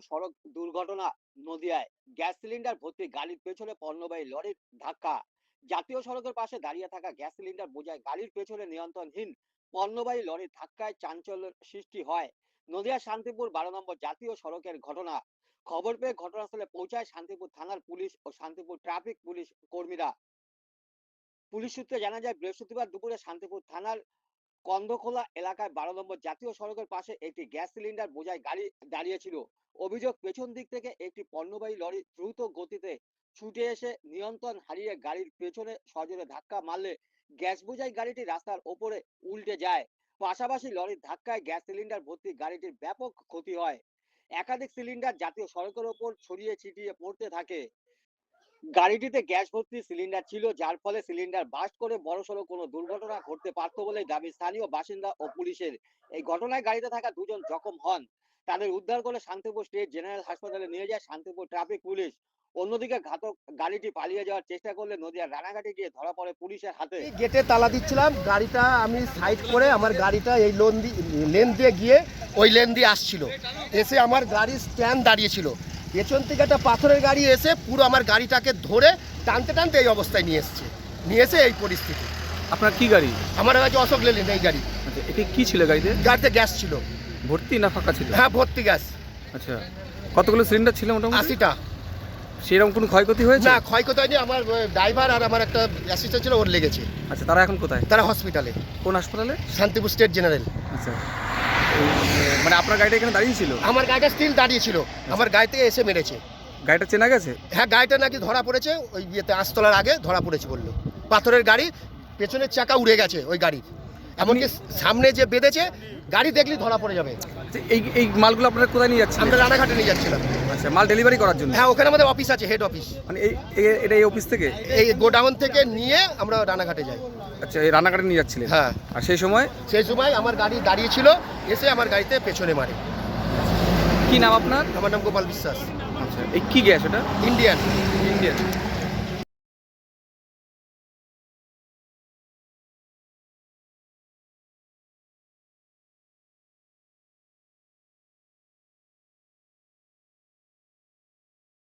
সড়ক দুর্ঘটনা, নদিয়ায় gas cylinder ভর্তি গাড়ির পেছনে পণ্যবাহী লরির ধাক্কা। জাতীয় সড়কের পাশে দাঁড়িয়ে থাকা গ্যাস সিলিন্ডার বোঝায় গাড়ির পেছনে নিয়ন্ত্রণহীন পণ্যবাহী লরির ধাক্কায় চাঞ্চল্য সৃষ্টি হয়। নদিয়া শান্তিপুর বারো নম্বর জাতীয় সড়কের ঘটনা। খবর পেয়ে ঘটনাস্থলে পৌঁছায় শান্তিপুর থানার পুলিশ ও শান্তিপুর ট্রাফিক পুলিশ কর্মীরা। পুলিশ সূত্রে জানা যায়, বৃহস্পতিবার দুপুরে শান্তিপুর থানার কন্দখোলা এলাকায় বারো নম্বর জাতীয় সড়কের পাশে একটি গ্যাস সিলিন্ডার বোঝাই গাড়ি দাঁড়িয়েছিল। অভিযোগ পেছন দিক থেকে একটি পণ্যবাহী লরি দ্রুত গতিতে ছুটে এসে নিয়ন্ত্রণ হারিয়ে গাড়ির পেছনে সজোরে ধাক্কা মারলে গ্যাস বোঝাই গাড়িটি রাস্তার ওপরে উল্টে যায়। পাশাপাশি লরির ধাক্কায় গ্যাস সিলিন্ডার ভর্তি গাড়িটির ব্যাপক ক্ষতি হয়। একাধিক সিলিন্ডার জাতীয় সড়কের ওপর ছড়িয়ে ছিটিয়ে পড়তে থাকে। গাড়িটিতে গ্যাস ভর্তি সিলিন্ডার ছিল, যার ফলে সিলিন্ডার বাস্ট করে বড়সড় কোনো দুর্ঘটনা ঘটতে পারত বলে দাবি স্থানীয় বাসিন্দা ও পুলিশের। এই ঘটনায় গাড়িতে থাকা দুজন জখম হন। তাদের উদ্ধার করে শান্তিপুর স্টেট জেনারেল হাসপাতালে নিয়ে যায় শান্তিপুর ট্রাফিক পুলিশ। অন্যদিকে ঘাতক গাড়িটি পালিয়ে যাওয়ার চেষ্টা করলে নদিয়ার রানাঘাটে গিয়ে ধরা পড়ে পুলিশের হাতে। গেটে তালা দিচ্ছিলাম, গাড়িটা আমি সাইড করে আমার গাড়িটা এই লোন লেন দিয়ে গিয়ে ওই লেন দিয়ে আসছিল। এসে আমার গাড়ির স্ট্যান্ড দাঁড়িয়েছিল পেছন থেকে একটা পাথরের গাড়ি এসে পুরো আমার গাড়িটাকে ধরে টানতে টানতে এই অবস্থায় নিয়ে এসছে। নিয়ে এসে এই পরিস্থিতি। আপনার কি গাড়ি? আমার কাছে অশোক লেলেন এই গাড়ি। আচ্ছা এটি কি ছিল গাড়িতে? গাড়িতে গ্যাস ছিল। ভর্তি না ফাঁকা ছিল? হ্যাঁ ভর্তি গ্যাস। আচ্ছা কতগুলো সিলিন্ডার ছিল মোটামুটি? আশিটা। সেরকম কোনো ক্ষয়ক্ষতি হয়েছে? না ক্ষয়ক্ষতি হয়নি। আমার ড্রাইভার আর আমার একটা অ্যাসিস্ট্যান্ট ছিল ওর লেগেছে। আচ্ছা তারা এখন কোথায়? তারা হসপিটালে কোন হাসপাতালে? Shantipur state general. আচ্ছা। মানে আপনার গাড়িটা এখানে দাঁড়িয়ে ছিল? আমার গাড়িটা স্টিল দাঁড়িয়েছিল আমার গাড়ি থেকে এসে মেরেছে। গাড়িটা চেনা গেছে? হ্যাঁ গাড়িটা নাকি ধরা পড়েছে ওই বিয়েতে আস্তলার আগে ধরা পড়েছে বলল। পাথরের গাড়ি পেছনের চাকা উড়ে গেছে ওই গাড়ির। এমনকি সামনে যে বেঁধেছে গাড়ি দেখলি ধরা পড়ে যাবে। আচ্ছা, এই এই মালগুলো আপনারা কোথায় নিয়ে যাচ্ছেন আমরা রানাঘাটে নিয়ে যাচ্ছিলাম। আচ্ছা মাল ডেলিভারি করার জন্য? হ্যাঁ ওখানে আমাদের অফিস আছে হেড অফিস মানে এই এ- এটা এই অফিস থেকে? এই গোডাউন থেকে নিয়ে আমরা রানাঘাটে যাই। আচ্ছা এই রান্নাঘাটে নিয়ে যাচ্ছিলেন? হ্যাঁ। আর সেই সময়? সেই সময় আমার গাড়ি দাঁড়িয়ে ছিল এসে আমার গাড়িতে পেছনে মারে। কি নাম আপনার? আমার নাম গোপাল বিশ্বাস। আচ্ছা এই কি গ্যাস এটা ইন্ডিয়ান। ইন্ডিয়ান।